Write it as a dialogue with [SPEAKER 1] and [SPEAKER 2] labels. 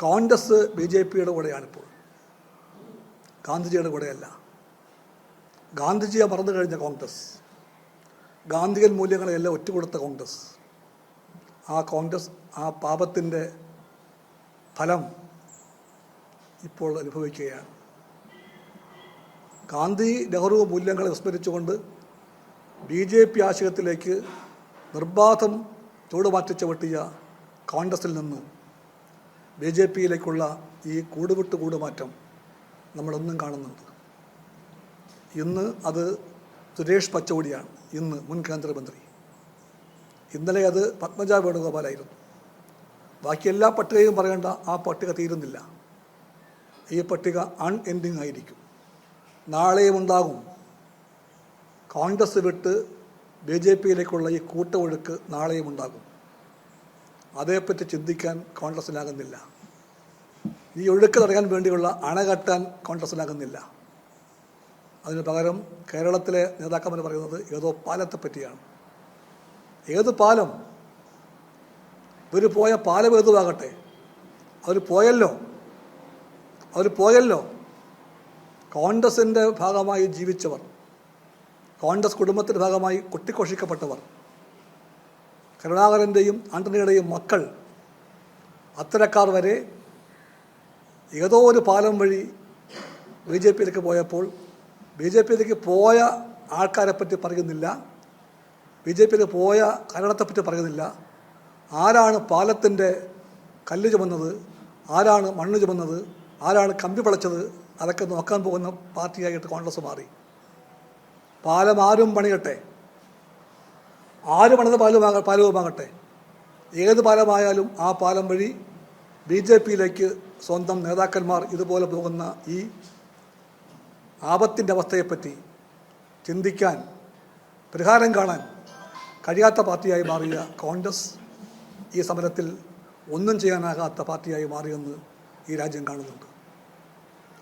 [SPEAKER 1] Congress B J പിയുടെ കൂടെയാണിപ്പോൾ. ഗാന്ധിജിയുടെ കൂടെയല്ല. ഗാന്ധിജിയെ മറന്നു കഴിഞ്ഞ കോൺഗ്രസ്. ഗാന്ധിയൻ മൂല്യങ്ങളെല്ലാം ഒറ്റുകൊടുത്ത കോൺഗ്രസ്. ആ കോൺഗ്രസ് ആ പാപത്തിന്റെ ഫലം ഇപ്പോൾ അനുഭവിക്കുകയാണ്. ഗാന്ധി നെഹ്റു മൂല്യങ്ങളെ വിസ്മരിച്ചുകൊണ്ട് ബി ജെ പി ആശയത്തിലേക്ക് നിർബാധം ചൂടുമാറ്റി ചവിട്ടിയ കോൺഗ്രസിൽ നിന്ന് ബി ജെ പിയിലേക്കുള്ള ഈ കൂടുവിട്ട് കൂടുമാറ്റം നമ്മളൊന്നും കാണുന്നുണ്ട് ഇന്ന് അത് സുരേഷ് പച്ചോടിയാണ്. ഇന്ന് മുൻ കേന്ദ്രമന്ത്രി. ഇന്നലെ അത് പത്മജ വേണുഗോപാലായിരുന്നു. ബാക്കി എല്ലാ പട്ടികയും പറയേണ്ട ആ പട്ടിക തീരുന്നില്ല. ഈ പട്ടിക അൺ എൻഡിങ് ആയിരിക്കും. നാളെയും ഉണ്ടാകും. കോൺഗ്രസ് വിട്ട് ബി ജെ പിയിലേക്കുള്ള ഈ കൂട്ട ഒഴുക്ക് നാളെയും ഉണ്ടാകും. അതേപ്പറ്റി ചിന്തിക്കാൻ കോൺഗ്രസ്സിനാകുന്നില്ല ഈ ഒഴുക്ക് തടയാൻ വേണ്ടിയുള്ള അണകെട്ടാൻ കോൺഗ്രസ്സിനാകുന്നില്ല അതിന് പകരം കേരളത്തിലെ നേതാക്കന്മാർ പറയുന്നത് ഏതോ പാലത്തെ പറ്റിയാണ്. ഏത് പാലം? ഇവർ പോയ പാലം ഏതുവാകട്ടെ? അവർ പോയല്ലോ? അവർ പോയല്ലോ? കോൺഗ്രസിന്റെ ഭാഗമായി ജീവിച്ചവർ കോൺഗ്രസ് കുടുംബത്തിന്റെ ഭാഗമായി കൊട്ടിക്കൊഷിക്കപ്പെട്ടവർ കരുണാകരന്റെയും ആന്റണിയുടെയും മക്കൾ അത്തരക്കാർ വരെ ഏതോ ഒരു പാലം വഴി ബി ജെ പിയിലേക്ക് പോയപ്പോൾ ബി ജെ പിയിലേക്ക് പോയ ആൾക്കാരെ പറ്റി പറയുന്നില്ല. ബി ജെ പിയിലേക്ക് പോയ കാരണത്തെപ്പറ്റി പറയുന്നില്ല. ആരാണ് പാലത്തിന്റെ കല്ല് ചുമന്നത്? ആരാണ് മണ്ണ് ചുമന്നത്? ആരാണ് കമ്പി പളച്ചത് അതൊക്കെ നോക്കാൻ പോകുന്ന പാർട്ടിയായിട്ട് കോൺഗ്രസ് മാറി. പാലം ആരും പണിയട്ടെ? ആര് പണിത പാലമാക പാലവുമാകട്ടെ ഏത് പാലമായാലും ആ പാലം വഴി ബി ജെ പിയിലേക്ക് സ്വന്തം നേതാക്കന്മാർ ഇതുപോലെ പോകുന്ന ഈ ആപത്തിന്റെ അവസ്ഥയെപ്പറ്റി ചിന്തിക്കാൻ പരിഹാരം കാണാൻ കഴിയാത്ത പാർട്ടിയായി മാറിയ കോൺഗ്രസ് ഈ സമരത്തിൽ ഒന്നും ചെയ്യാനാകാത്ത പാർട്ടിയായി മാറിയെന്ന് ഈ രാജ്യം കാണുന്നുണ്ട്.